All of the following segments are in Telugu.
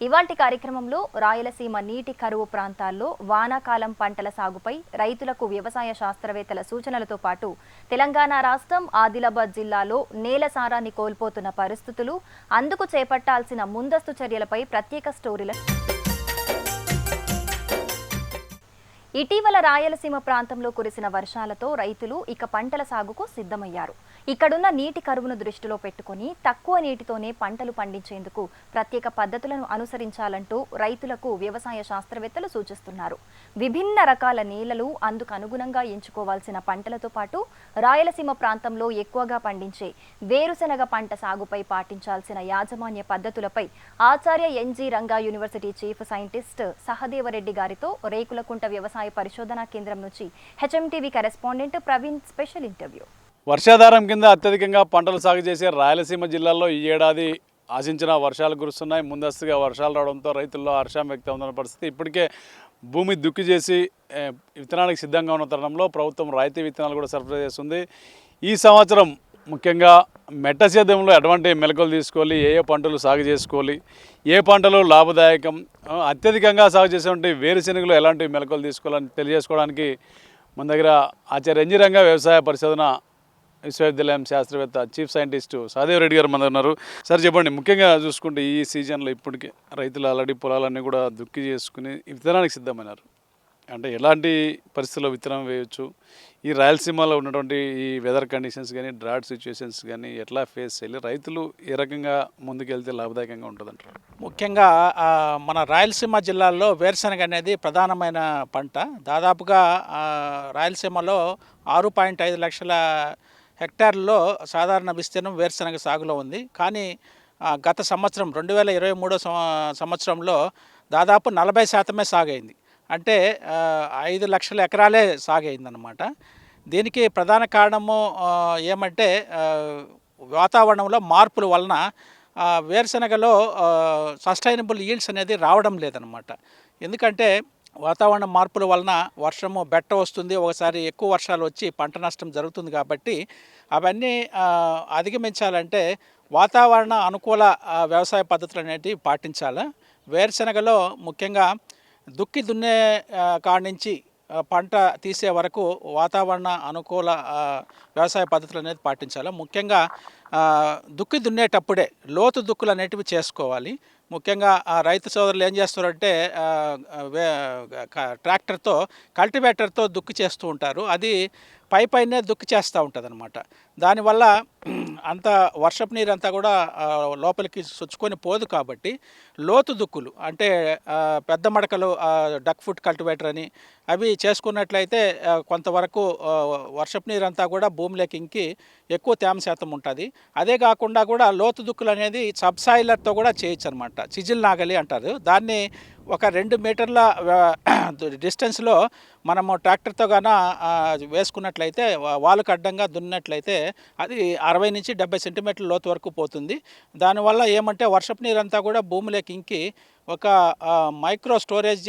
ఇవాల్టి కార్యక్రమంలో రాయలసీమ నీటి కరువు ప్రాంతాల్లో వానాకాలం పంటల సాగుపై రైతులకు వ్యవసాయ శాస్త్రవేత్తల సూచనలతో పాటు తెలంగాణ రాష్ట్రం ఆదిలాబాద్ జిల్లాలో నేల సారాన్ని కోల్పోతున్న పరిస్థితులు అందుకు చేపట్టాల్సిన ముందస్తు చర్యలపై ప్రత్యేక స్టోరీల ఇటీవల రాయలసీమ ప్రాంతంలో కురిసిన వర్షాలతో రైతులు ఇక పంటల సాగుకు సిద్ధమయ్యారు. ఇక్కడున్న నీటి కరువును దృష్టిలో పెట్టుకొని తక్కువ నీటితోనే పంటలు పండించేందుకు ప్రత్యేక పద్ధతులను అనుసరించాలంటూ రైతులకు వ్యవసాయ శాస్త్రవేత్తలు సూచిస్తున్నారు. విభిన్న రకాల నేలలు అందుకు అనుగుణంగా ఎంచుకోవాల్సిన పంటలతో పాటు రాయలసీమ ప్రాంతంలో ఎక్కువగా పండించే వేరుశెనగ పంట సాగుపై పాటించాల్సిన యాజమాన్య పద్ధతులపై Acharya NG Ranga university chief scientist Sahadevareddy గారితో రేకులకుంట వ్యవసాయ పరిశోధనా కేంద్రం నుంచి HMTV correspondent Praveen special interview. వర్షాధారం కింద అత్యధికంగా పంటలు సాగు చేసే రాయలసీమ జిల్లాలో ఈ ఏడాది ఆశించిన వర్షాలు కురుస్తున్నాయి. ముందస్తుగా వర్షాలు రావడంతో రైతుల్లో హర్షం వ్యక్తం అవుతున్న పరిస్థితి. ఇప్పటికే భూమి దుక్కి చేసి విత్తనానికి సిద్ధంగా ఉన్న తరుణంలో ప్రభుత్వం రాయితీ విత్తనాలు కూడా సరఫరా చేస్తుంది. ఈ సంవత్సరం ముఖ్యంగా మెట్ట సేద్యంలో ఎటువంటి మెలకులు తీసుకోవాలి ఏ ఏ పంటలు సాగు చేసుకోవాలి ఏ పంటలు లాభదాయకం అత్యధికంగా సాగు చేసేటువంటి వేరుశెనగలు ఎలాంటి మెలకులు తీసుకోవాలని తెలియజేసుకోవడానికి మన దగ్గర ఆచార్య రంజిరంగా వ్యవసాయ పరిశోధన విశ్వవిద్యాలయం శాస్త్రవేత్త చీఫ్ సైంటిస్టు సాదేవ్ రెడ్డి గారు మన ఉన్నారు. సార్ చెప్పండి ముఖ్యంగా చూసుకుంటే ఈ సీజన్లో ఇప్పటికే రైతులు ఆల్రెడీ పొలాలన్నీ కూడా దుక్కి చేసుకుని విత్తనానికి సిద్ధమైనారు. అంటే ఎలాంటి పరిస్థితుల్లో విత్తనం వేయొచ్చు? ఈ రాయలసీమలో ఉన్నటువంటి ఈ వెదర్ కండిషన్స్ కానీ డ్రాట్ సిచ్యువేషన్స్ కానీ ఎట్లా ఫేస్ చేయాలి? రైతులు ఏ రకంగా ముందుకెళ్తే లాభదాయకంగా ఉంటుందంటారు? ముఖ్యంగా మన రాయలసీమ జిల్లాల్లో వేరుశనగ అనేది ప్రధానమైన పంట. దాదాపుగా రాయలసీమలో ఆరు పాయింట్ ఐదు లక్షల హెక్టార్లలో సాధారణ విస్తీర్ణం వేరుశనగ సాగులో ఉంది. కానీ గత సంవత్సరం రెండు వేల ఇరవై మూడో సంవత్సరంలో దాదాపు నలభై శాతమే సాగైంది. అంటే ఐదు లక్షల ఎకరాలే సాగైందనమాట దీనికి ప్రధాన కారణము ఏమంటే వాతావరణంలో మార్పుల వలన వేరుశనగలో సస్టైనబుల్ ఈల్డ్స్ అనేది రావడం లేదనమాట ఎందుకంటే వాతావరణ మార్పుల వలన వర్షము బెట్ట వస్తుంది ఒకసారి ఎక్కువ వర్షాలు వచ్చి పంట నష్టం జరుగుతుంది కాబట్టి అవన్నీ అధిగమించాలంటే వాతావరణ అనుకూల వ్యవసాయ పద్ధతులు అనేటివి పాటించాలి. వేరుశనగలో ముఖ్యంగా దుక్కి దున్నే కాడ నుంచి పంట తీసే వరకు వాతావరణ అనుకూల వ్యవసాయ పద్ధతులు అనేది పాటించాలి. ముఖ్యంగా దుక్కి దున్నేటప్పుడే లోతు దుక్కులు అనేటివి చేసుకోవాలి. ముఖ్యంగా ఆ రైతు సోదరులు ఏం చేస్తారంటే ట్రాక్టర్తో కల్టివేటర్తో దుక్కి చేస్తూ ఉంటారు. అది పై పైనే దుక్కి చేస్తూ ఉంటుంది అనమాట దానివల్ల అంత వర్షపు నీరు అంతా కూడా లోపలికి చొచ్చుకొని పోదు కాబట్టి లోతు దుక్కులు అంటే పెద్ద మడకలు డక్ ఫుట్ కల్టివేటర్ అని అవి చేసుకున్నట్లయితే కొంతవరకు వర్షపు నీరు అంతా కూడా భూమిలోకి ఇంకి ఎక్కువ తేమ శాతం ఉంటుంది. అదే కాకుండా కూడా లోతు దుక్కులు అనేది సబ్సాయిలర్తో కూడా చేయొచ్చు అనమాట చిజిల్ నాగలి అంటారు. దాన్ని ఒక రెండు మీటర్ల డిస్టెన్స్లో మనము ట్రాక్టర్తో గాన వేసుకున్నట్లయితే వాలుకు వాళ్ళకు అడ్డంగా దున్నినట్లయితే అది అరవై నుంచి డెబ్బై సెంటీమీటర్ల లోతు వరకు పోతుంది. దానివల్ల ఏమంటే వర్షపు నీరంతా కూడా భూమిలోకి ఇంకి ఒక మైక్రో స్టోరేజ్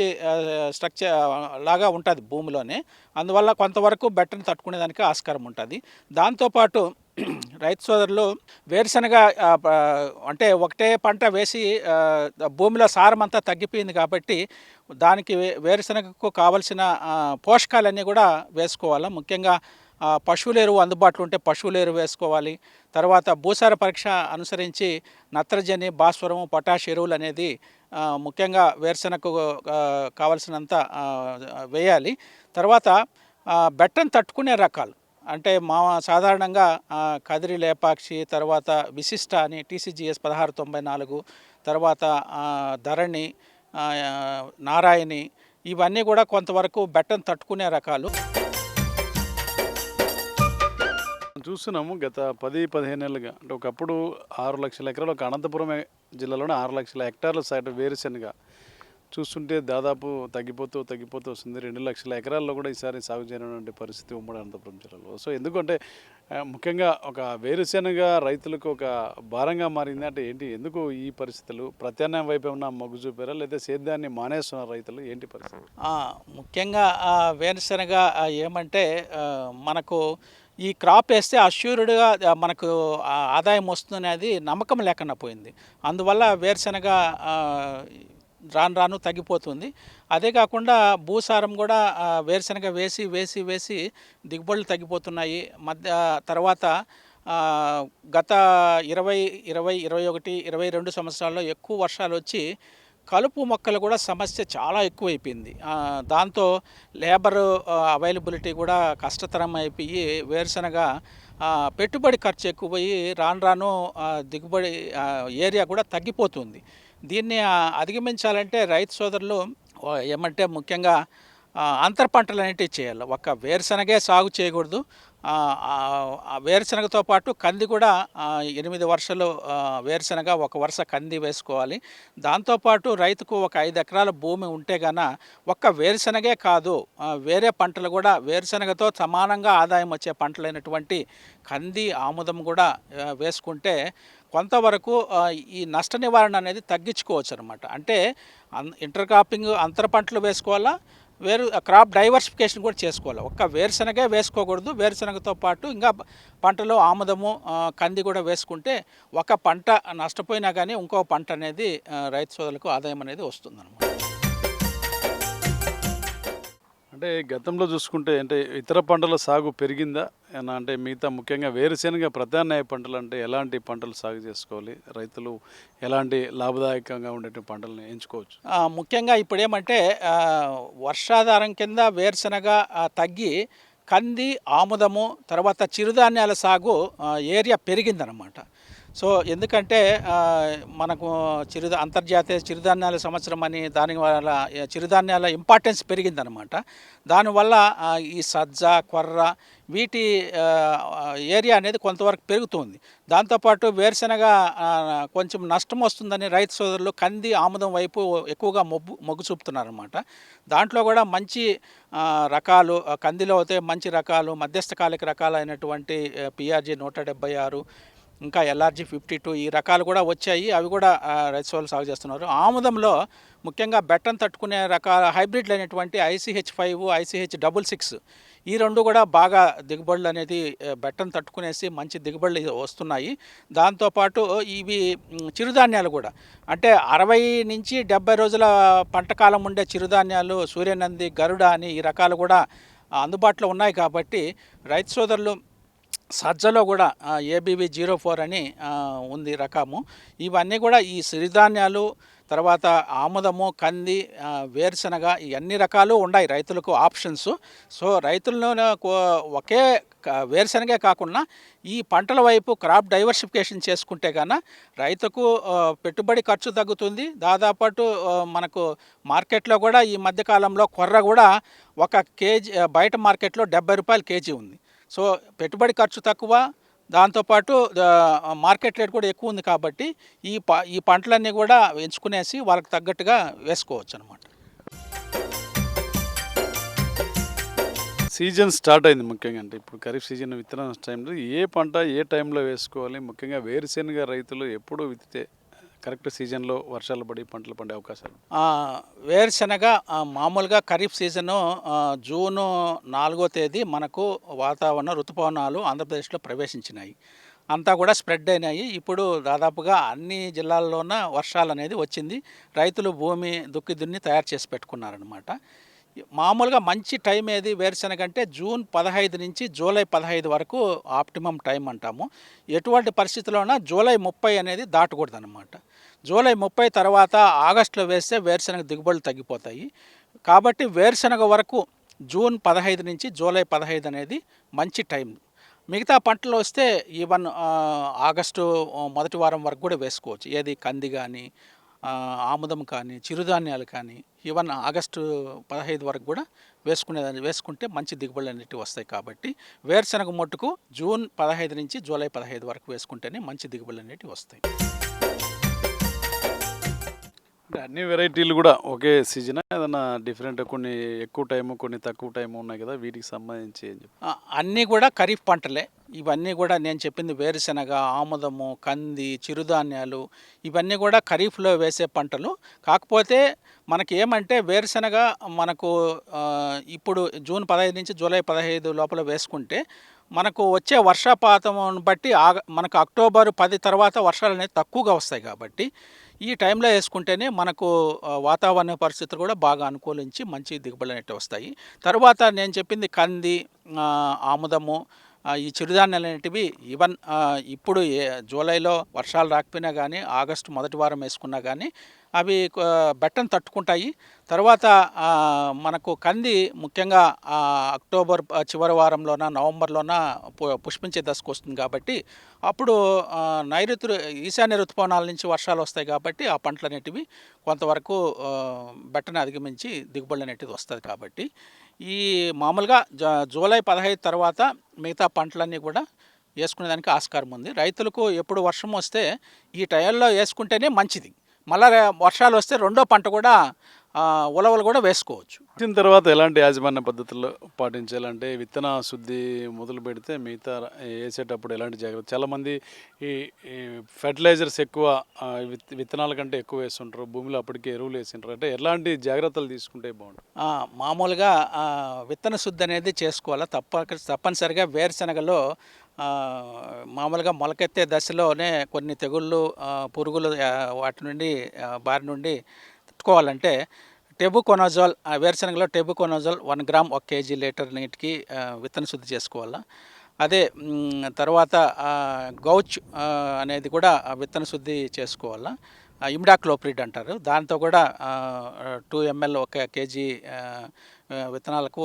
స్ట్రక్చర్ లాగా ఉంటుంది భూమిలోనే. అందువల్ల కొంతవరకు బెట్టను తట్టుకునేదానికి ఆస్కారం ఉంటుంది. దాంతోపాటు రైతు సోదరులు వేరుశనగ అంటే ఒకటే పంట వేసి భూమిలో సారం అంతా తగ్గిపోయింది కాబట్టి దానికి వేరుశనగకు కావలసిన పోషకాలన్నీ కూడా వేసుకోవాలి. ముఖ్యంగా పశువుల ఎరువు అందుబాటులో ఉంటే పశువుల ఎరువు వేసుకోవాలి. తర్వాత భూసార పరీక్ష అనుసరించి నత్రజని భాస్వరము పొటాష్ ఎరువులు అనేది ముఖ్యంగా వేరుశనగకు కావలసినంత వేయాలి. తర్వాత బెట్టను తట్టుకునే రకాలు. అంటే మా సాధారణంగా కదిరి లేపాక్షి తర్వాత విశిష్ట అని టీసీజీఎస్ పదహారు తొంభై నాలుగు తర్వాత ధరణి నారాయణి ఇవన్నీ కూడా కొంతవరకు బెట్టను తట్టుకునే రకాలు. చూస్తున్నాము. గత పది పదిహేను ఏళ్ళుగా. అంటే ఒకప్పుడు ఆరు లక్షల ఎకరాలు ఒక అనంతపురం జిల్లాలోనే ఆరు లక్షల హెక్టార్ల సైట్ వేరుశెనగ. చూస్తుంటే దాదాపు తగ్గిపోతూ తగ్గిపోతూ వస్తుంది. రెండు లక్షల ఎకరాల్లో కూడా ఈసారి సాగు చేయనటువంటి పరిస్థితి ఉమ్మడి అనంతపురం జిల్లాలో. సో ఎందుకంటే ముఖ్యంగా ఒక వేరుశెనగ రైతులకు ఒక భారంగా మారింది. అంటే ఏంటి? ఎందుకు ఈ పరిస్థితులు? ప్రత్యామ్నాయం వైపు ఏమన్నా మొగ్గు చూపారా? లేదా సేద్యాన్ని మానేస్తున్నారు రైతులు ఏంటి పరిస్థితి? ముఖ్యంగా వేరుశెనగ వేరుశనగ ఏమంటే మనకు ఈ క్రాప్ వేస్తే అష్యూర్డ్గా మనకు ఆదాయం వస్తుందనేది నమ్మకం లేకుండా పోయింది. అందువల్ల వేరుశనగ రాను రాను తగ్గిపోతుంది. అదే కాకుండా భూసారం కూడా వేరుశనగ వేసి వేసి వేసి దిగుబడులు తగ్గిపోతున్నాయి. మధ్య తర్వాత గత ఇరవై ఇరవై ఇరవై ఒకటి ఇరవై రెండు సంవత్సరాల్లో ఎక్కువ వర్షాలు వచ్చి కలుపు మొక్కలు కూడా సమస్య చాలా ఎక్కువైపోయింది. దాంతో లేబర్ అవైలబిలిటీ కూడా కష్టతరం అయిపోయి వేరుశనగ పెట్టుబడి ఖర్చు ఎక్కువయ్యి రాను రాను దిగుబడి ఏరియా కూడా తగ్గిపోతుంది. దీన్ని అధిగమించాలంటే రైతు సోదరులు ఏమంటే ముఖ్యంగా అంతర పంటలు అనేటివి చేయాలి. ఒక్క వేరుశనగే సాగు చేయకూడదు. వేరుశనగతో పాటు కంది కూడా ఎనిమిది వర్షాలు వేరుశనగ ఒక వరుస కంది వేసుకోవాలి. దాంతోపాటు రైతుకు ఒక ఐదు ఎకరాల భూమి ఉంటే గాన ఒక్క వేరుశనగే కాదు వేరే పంటలు కూడా వేరుశనగతో సమానంగా ఆదాయం వచ్చే పంటలైనటువంటి కంది ఆముదం కూడా వేసుకుంటే కొంతవరకు ఈ నష్ట నివారణ అనేది తగ్గించుకోవచ్చు అనమాట అంటే అన్ ఇంటర్ క్రాపింగ్ అంతర పంటలు వేసుకోవాలా? వేరు క్రాప్ డైవర్సిఫికేషన్ కూడా చేసుకోవాలి. ఒక్క వేరుశనగే వేసుకోకూడదు. వేరుశనగతో పాటు ఇంకా పంటలో ఆముదము కంది కూడా వేసుకుంటే ఒక పంట నష్టపోయినా కానీ ఇంకో పంట అనేది రైతు సోదరులకు ఆదాయం అనేది వస్తుంది అంటే గతంలో చూసుకుంటే అంటే ఇతర పంటల సాగు పెరిగిందా? ఏనా అంటే మిగతా ముఖ్యంగా వేరుశెనగ ప్రత్యామ్నాయ పంటలు అంటే ఎలాంటి పంటలు సాగు చేసుకోవాలి? రైతులు ఎలాంటి లాభదాయకంగా ఉండేటువంటి పంటలను ఎంచుకోవచ్చు? ముఖ్యంగా ఇప్పుడు ఏమంటే వర్షాధారం కింద వేరుశనగ తగ్గి కంది ఆముదము తర్వాత చిరుధాన్యాల సాగు ఏరియా పెరిగిందనమాట సో ఎందుకంటే మనకు చిరు అంతర్జాతీయ చిరుధాన్యాల సంవత్సరం అని దాని వల్ల చిరుధాన్యాల ఇంపార్టెన్స్ పెరిగిందనమాట. దానివల్ల ఈ సజ్జ కొర్ర వీటి ఏరియా అనేది కొంతవరకు పెరుగుతుంది. దాంతోపాటు వేరుశనగ కొంచెం నష్టం వస్తుందని రైతు సోదరులు కంది ఆముదం వైపు ఎక్కువగా మొగ్గు మొగ్గు చూపుతున్నారన్నమాట దాంట్లో కూడా మంచి రకాలు కందిలో అయితే మంచి రకాలు మధ్యస్థకాలిక రకాలైనటువంటి పిఆర్జీ నూట డెబ్బై ఆరు ఇంకా ఎల్ఆర్జీ ఫిఫ్టీ టూ ఈ రకాలు కూడా వచ్చాయి. అవి కూడా రైతు సోదరులు సాగు చేస్తున్నారు. ఆముదంలో ముఖ్యంగా బెట్టను తట్టుకునే రకాల హైబ్రిడ్లు అయినటువంటి ICH five ICH double six ఈ రెండు కూడా బాగా దిగుబడులు అనేది బెట్టం బెట్టను తట్టుకునేసి మంచి దిగుబడులు వస్తున్నాయి. దాంతోపాటు ఇవి చిరుధాన్యాలు కూడా. అంటే అరవై నుంచి డెబ్బై రోజుల పంట కాలం ఉండే చిరుధాన్యాలు సూర్యనంది గరుడ అని ఈ రకాలు కూడా అందుబాటులో ఉన్నాయి కాబట్టి రైతు సోదరులు సజ్జలో కూడా ఏబీవీ జీరో ఫోర్ అని ఉంది రకము. ఇవన్నీ కూడా ఈ సిరిధాన్యాలు తర్వాత ఆముదము కంది వేరుశనగ ఈ అన్ని రకాలు ఉన్నాయి రైతులకు ఆప్షన్స్. సో రైతులను కో- ఒకే వేరుశనగే కాకుండా ఈ పంటల వైపు క్రాప్ డైవర్సిఫికేషన్ చేసుకుంటే గాన రైతుకు పెట్టుబడి ఖర్చు తగ్గుతుంది. దాదాపు మనకు మార్కెట్లో కూడా ఈ మధ్యకాలంలో కొర్ర కూడా ఒక కేజీ బయట మార్కెట్లో డెబ్బై రూపాయలు కేజీ ఉంది. సో పెట్టుబడి ఖర్చు తక్కువ దాంతోపాటు మార్కెట్ రేట్ కూడా ఎక్కువ ఉంది కాబట్టి ఈ ప ఈ పంటలన్నీ కూడా ఎంచుకునేసి వాళ్ళకి తగ్గట్టుగా వేసుకోవచ్చు అనమాట సీజన్ స్టార్ట్ అయింది ముఖ్యంగా అంటే ఇప్పుడు ఖరీఫ్ సీజన్ విత్తనం టైంలో ఏ పంట ఏ టైంలో వేసుకోవాలి? ముఖ్యంగా వేరుశెనగ రైతులు ఎప్పుడు విత్తితే కరెక్ట్ సీజన్లో వర్షాలు పడి పంటలు పండే అవకాశాలు? వేరుశనగ మామూలుగా ఖరీఫ్ సీజను జూను నాలుగో తేదీ మనకు వాతావరణ ఋతుపవనాలు ఆంధ్రప్రదేశ్లో ప్రవేశించినాయి. అంతా కూడా స్ప్రెడ్ అయినాయి. ఇప్పుడు దాదాపుగా అన్ని జిల్లాల్లోన వర్షాలు అనేది వచ్చింది. రైతులు భూమి దుక్కి దున్ని తయారు చేసి పెట్టుకున్నారనమాట మామూలుగా మంచి టైం ఏది? వేరుశనగ అంటే జూన్ పదహైదు నుంచి జూలై పదహైదు వరకు ఆప్టిమం టైం అంటాము. ఎటువంటి పరిస్థితుల్లోనా జూలై ముప్పై అనేది దాటకూడదు అనమాట జూలై ముప్పై తర్వాత ఆగస్టులో వేస్తే వేరుశనగ దిగుబడులు తగ్గిపోతాయి. కాబట్టి వేరుశనగ వరకు జూన్ పదహైదు నుంచి జూలై పదహైదు అనేది మంచి టైం. మిగతా పంటలు వస్తే ఈవెన్ ఆగస్టు మొదటి వారం వరకు కూడా వేసుకోవచ్చు. ఏది? కంది కానీ ఆముదం కానీ చిరుధాన్యాలు కానీ ఈవెన్ ఆగస్టు పదహైదు వరకు కూడా వేసుకునేదాన్ని వేసుకుంటే మంచి దిగుబడులు అనేటివి వస్తాయి కాబట్టి వేరుశనగ మొట్టుకు జూన్ పదహైదు నుంచి జూలై పదహైదు వరకు వేసుకుంటేనే మంచి దిగుబడులు అనేటివి వస్తాయి. అన్ని వెరైటీలు కూడా ఒకే సీజన్ ఏదైనా డిఫరెంట్ కొన్ని ఎక్కువ టైము కొన్ని తక్కువ టైము ఉన్నాయి కదా వీటికి సంబంధించి ఏం అన్నీ కూడా ఖరీఫ్ పంటలే. ఇవన్నీ కూడా నేను చెప్పింది వేరుశనగ ఆముదము కంది చిరుధాన్యాలు ఇవన్నీ కూడా ఖరీఫ్లో వేసే పంటలు. కాకపోతే మనకి ఏమంటే వేరుశెనగ మనకు ఇప్పుడు జూన్ పదహైదు నుంచి జూలై పదహైదు లోపల వేసుకుంటే మనకు వచ్చే వర్షపాతం బట్టి ఆగ మనకు అక్టోబర్ పది తర్వాత వర్షాలు అనేది తక్కువగా వస్తాయి కాబట్టి ఈ టైంలో వేసుకుంటేనే మనకు వాతావరణ పరిస్థితులు కూడా బాగా అనుకూలించి మంచి దిగుబడులు అనేవి వస్తాయి. తర్వాత నేను చెప్పింది కంది ఆముదము ఈ చిరుధాన్యాలు అనేటివి ఈవెన్ ఇప్పుడు ఏ జూలైలో వర్షాలు రాకపోయినా కానీ ఆగస్టు మొదటి వారం వేసుకున్నా కానీ అవి బట్టను బెట్టను తట్టుకుంటాయి. తర్వాత మనకు కంది ముఖ్యంగా అక్టోబర్ చివరి వారంలోన నవంబర్లోన పు- పుష్పించే దశకు వస్తుంది కాబట్టి అప్పుడు నైరుతు ఈశాన్య ఋతుపవనాల నుంచి వర్షాలు వస్తాయి కాబట్టి ఆ పంటలు అనేటివి కొంతవరకు బట్టను అధిగమించి దిగుబడులు అనేటిది వస్తుంది కాబట్టి ఈ మామూలుగా జ- జూలై పదహైదు తర్వాత మిగతా పంటలన్నీ కూడా వేసుకునేదానికి ఆస్కారం ఉంది. రైతులకు ఎప్పుడు వర్షం వస్తే ఈ టైంలో వేసుకుంటేనే మంచిది. మళ్ళా వర్షాలు వస్తే రెండో పంట కూడా ఉలవలు కూడా వేసుకోవచ్చు. వచ్చిన తర్వాత ఎలాంటి యాజమాన్య పద్ధతుల్లో పాటించాలంటే విత్తన శుద్ధి మొదలు పెడితే మిగతా వేసేటప్పుడు ఎలాంటి జాగ్రత్త చాలామంది ఈ ఈ ఫెర్టిలైజర్స్ ఎక్కువ విత్తనాల కంటే ఎక్కువ వేస్తుంటారు. భూమిలో అప్పటికే ఎరువులు వేసింటారు. అంటే ఎలాంటి జాగ్రత్తలు తీసుకుంటే బాగుంటుంది? మామూలుగా విత్తన శుద్ధి అనేది చేసుకోవాలి. తప్పక తప్పనిసరిగా వేరుశనగలో మామూలుగా మొలకెత్తే దశలోనే కొన్ని తెగుళ్ళు పురుగులు వాటి నుండి బారి నుండి తట్టుకోవాలంటే టెబుకొనజోల్ ఆ, వేరుశనగలో టెబుకొనజోల్ వన్ గ్రామ్ ఒక కేజీ లీటర్ నీటికి విత్తన శుద్ధి చేసుకోవాలా. అదే తర్వాత గౌచ్ అనేది కూడా విత్తన శుద్ధి చేసుకోవాలా. ఇమ్డాక్లోప్రిడ్ ఇమిడాక్లోప్రిడ్ అంటారు. దాంతో కూడా టూ ఎంఎల్ ఒక కేజీ విత్తనాలకు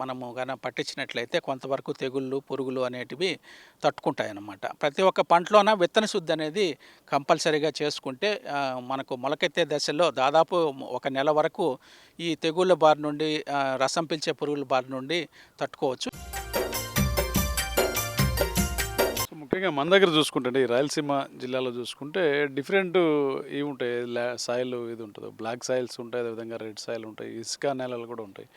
మనము కానీ పట్టించినట్లయితే కొంతవరకు తెగుళ్ళు పురుగులు అనేటివి తట్టుకుంటాయి అన్నమాట ప్రతి ఒక్క పంటలోన విత్తన శుద్ధి అనేది కంపల్సరీగా చేసుకుంటే మనకు మొలకెత్తే దశలో దాదాపు ఒక నెల వరకు ఈ తెగుళ్ళ బారి నుండి రసం పిలిచే పురుగుల బారి నుండి తట్టుకోవచ్చు. ముఖ్యంగా మన దగ్గర చూసుకుంటే ఈ రాయలసీమ జిల్లాలో చూసుకుంటే డిఫరెంట్ ఇవి ఉంటాయి. లా సాయిల్ ఇది ఉంటుంది. బ్లాక్ సాయిల్స్ ఉంటాయి అదేవిధంగా రెడ్ సాయిల్ ఉంటాయి ఇసుక నేలలు కూడా ఉంటాయి.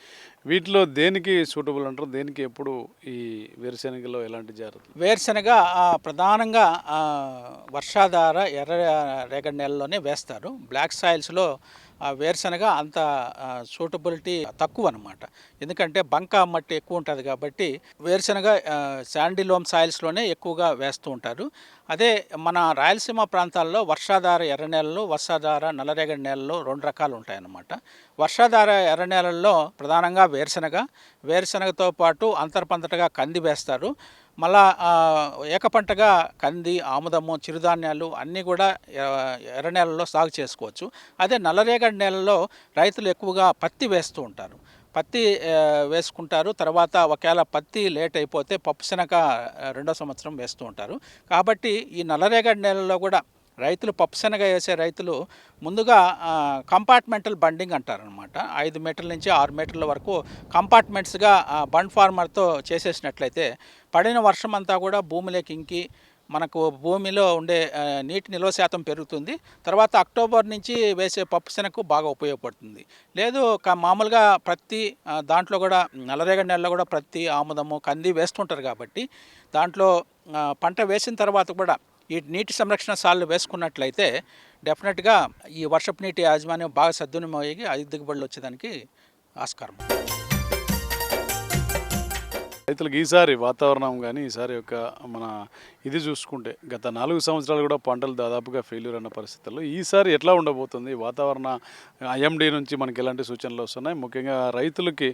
వీటిలో దేనికి సూటబుల్ అంటారు? దేనికి ఎప్పుడు ఈ వేరుశెనగలో ఎలాంటి జాగ్రత్తలు వేరుశెనగ ప్రధానంగా వర్షాధార ఎర్ర రేగడి నేలలోనే వేస్తారు. బ్లాక్ సాయిల్స్లో వేరుశనగ అంత సూటబిలిటీ తక్కువ అనమాట ఎందుకంటే బంక మట్టి ఎక్కువ ఉంటుంది కాబట్టి వేరుశనగ శాండిలోమ్ సాయిల్స్లోనే ఎక్కువగా వేస్తూ ఉంటారు. అదే మన రాయలసీమ ప్రాంతాల్లో వర్షాధార ఎర్ర నేలలు వర్షాధార నల్లరేగడి నేలలు రెండు రకాలు ఉంటాయన్నమాట వర్షాధార ఎర్ర నేలల్లో ప్రధానంగా వేరుశనగ వేరుశనగతో పాటు అంతర్పంతటగా కంది వేస్తారు. మళ్ళా ఏక ఏకపంటగా కంది ఆముదము చిరుధాన్యాలు అన్నీ కూడా ఎర్ర నేలల్లో సాగు చేసుకోవచ్చు. అదే నల్లరేగడి నేలలో రైతులు ఎక్కువగా పత్తి వేస్తూ ఉంటారు. పత్తి వేసుకుంటారు. తర్వాత ఒకవేళ పత్తి లేట్ అయిపోతే పప్పు శనగ రెండో సంవత్సరం వేస్తూ ఉంటారు. కాబట్టి ఈ నల్లరేగడి నేలలో కూడా రైతులు పప్పుశనగ వేసే రైతులు ముందుగా కంపార్ట్మెంటల్ బండింగ్ అంటారనమాట ఐదు మీటర్ల నుంచి ఆరు మీటర్ల వరకు కంపార్ట్మెంట్స్గా బండ్ ఫార్మర్తో చేసేసినట్లయితే పడిన వర్షం అంతా కూడా భూమిలోకి ఇంకి మనకు భూమిలో ఉండే నీటి నిల్వ శాతం పెరుగుతుంది. తర్వాత అక్టోబర్ నుంచి వేసే పప్పుశనగకు బాగా ఉపయోగపడుతుంది. లేదు మామూలుగా ప్రతి దాంట్లో కూడా నల్లరేగడి నెలలో కూడా ప్రతి ఆముదము కంది వేస్తుంటారు కాబట్టి దాంట్లో పంట వేసిన తర్వాత కూడా ఈ నీటి సంరక్షణ సార్లు వేసుకున్నట్లయితే డెఫినెట్గా ఈ వర్షపు నీటి యాజమాన్యం బాగా సద్వినియోగం అధిక దిగుబడులు వచ్చేదానికి ఆస్కారం. రైతులకు ఈసారి వాతావరణం కానీ ఈసారి యొక్క మన ఇది చూసుకుంటే గత నాలుగు సంవత్సరాలు కూడా పంటలు దాదాపుగా ఫెయిల్యూర్ అన్న పరిస్థితుల్లో. ఈసారి ఎట్లా ఉండబోతుంది? వాతావరణ ఐఎండి నుంచి మనకి ఎలాంటి సూచనలు వస్తున్నాయి? ముఖ్యంగా రైతులకి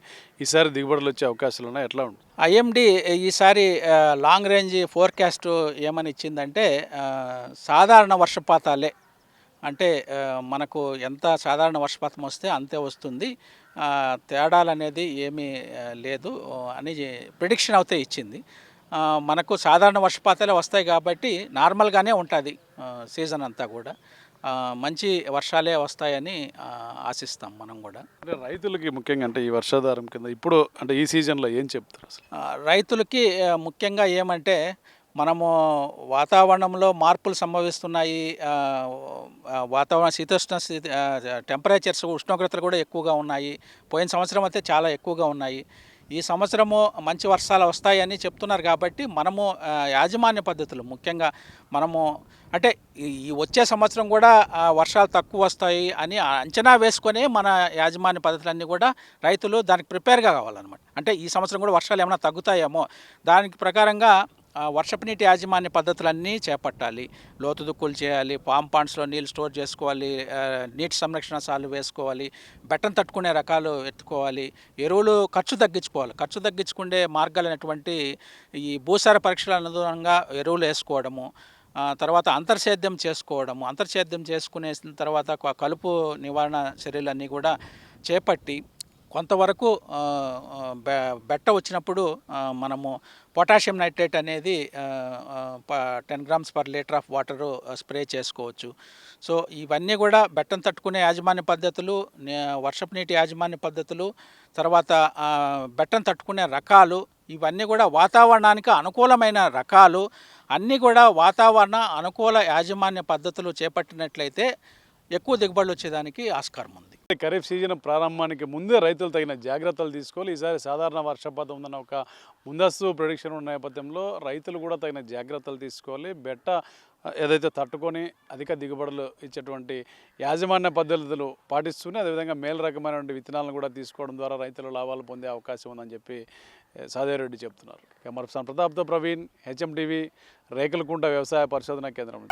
ఈసారి దిగుబడులు వచ్చే అవకాశాలు ఉన్నాయి. ఎట్లా ఉంటుంది ఐఎండి ఈసారి లాంగ్ రేంజ్ ఫోర్కాస్ట్ ఏమని ఇచ్చిందంటే సాధారణ వర్షపాతాలే. అంటే మనకు ఎంత సాధారణ వర్షపాతం వస్తే అంతే వస్తుంది. తేడాలు అనేది ఏమీ లేదు. అని ప్రిడిక్షన్ అయితే ఇచ్చింది. మనకు సాధారణ వర్షపాతాలే వస్తాయి కాబట్టి నార్మల్గానే ఉంటుంది సీజన్ అంతా కూడా మంచి వర్షాలే వస్తాయని ఆశిస్తాం మనం కూడా అంటే రైతులకి ముఖ్యంగా అంటే ఈ వర్షాధారం కింద ఇప్పుడు అంటే ఈ సీజన్లో ఏం చెప్తారు అసలు? రైతులకి ముఖ్యంగా ఏమంటే మనము వాతావరణంలో మార్పులు సంభవిస్తున్నాయి వాతావరణ శీతోష్ణ స్థితి టెంపరేచర్స్ ఉష్ణోగ్రతలు కూడా ఎక్కువగా ఉన్నాయి. పోయిన సంవత్సరం అయితే చాలా ఎక్కువగా ఉన్నాయి. ఈ సంవత్సరము మంచి వర్షాలు వస్తాయని చెప్తున్నారు కాబట్టి మనము యాజమాన్య పద్ధతులు ముఖ్యంగా మనము అంటే ఈ వచ్చే సంవత్సరం కూడా వర్షాలు తక్కువ వస్తాయి అని అంచనా వేసుకొని మన యాజమాన్య పద్ధతులన్నీ కూడా రైతులు దానికి ప్రిపేర్గా కావాలన్నమాట. అంటే ఈ సంవత్సరం కూడా వర్షాలు ఏమైనా తగ్గుతాయేమో. దానికి ప్రకారంగా వర్షపు నీటి యాజమాన్య పద్ధతులన్నీ చేపట్టాలి. లోతు దుక్కులు చేయాలి పామ్ పాండ్స్లో నీళ్ళు స్టోర్ చేసుకోవాలి నీటి సంరక్షణ సార్లు వేసుకోవాలి బెట్టను తట్టుకునే రకాలు ఎత్తుకోవాలి ఎరువులు ఖర్చు తగ్గించుకోవాలి. ఖర్చు తగ్గించుకునే మార్గాలు అనేటువంటి ఈ భూసార పరీక్షల అనుగుణంగా ఎరువులు వేసుకోవడము తర్వాత అంతర్సేద్యం చేసుకోవడము అంతర్సేద్యం చేసుకునే తర్వాత కలుపు నివారణ చర్యలన్నీ కూడా చేపట్టి కొంతవరకు బె- బెట్ట వచ్చినప్పుడు మనము పొటాషియం నైట్రేట్ అనేది ten grams per litre of water spray చేసుకోవచ్చు. సో ఇవన్నీ కూడా బెట్టను తట్టుకునే యాజమాన్య పద్ధతులు వర్షపు నీటి యాజమాన్య పద్ధతులు తర్వాత బెట్టం బెట్టను తట్టుకునే రకాలు ఇవన్నీ కూడా వాతావరణానికి అనుకూలమైన రకాలు అన్నీ కూడా వాతావరణ అనుకూల యాజమాన్య పద్ధతులు చేపట్టినట్లయితే ఎక్కువ దిగుబడులు వచ్చేదానికి ఆస్కారం ఉంది. ఖరీఫ్ సీజన్ ప్రారంభానికి ముందే రైతులు తగిన జాగ్రత్తలు తీసుకోవాలి. ఈసారి సాధారణ వర్షపాతం ఉందన్న ఒక ముందస్తు ప్రొడిక్షన్ ఉన్న నేపథ్యంలో రైతులు కూడా తగిన జాగ్రత్తలు తీసుకోవాలి. బెట్ట ఏదైతే తట్టుకొని అధిక దిగుబడులు ఇచ్చేటువంటి యాజమాన్య పద్ధతులు పాటిస్తూనే అదేవిధంగా మేలు రకమైనటువంటి విత్తనాలను కూడా తీసుకోవడం ద్వారా రైతులు లాభాలు పొందే అవకాశం ఉందని చెప్పి సాదేరెడ్డి చెప్తున్నారు. Camera ప్రతాప్తో Praveen HMDV TV Rekulakunta వ్యవసాయ పరిశోధన కేంద్రం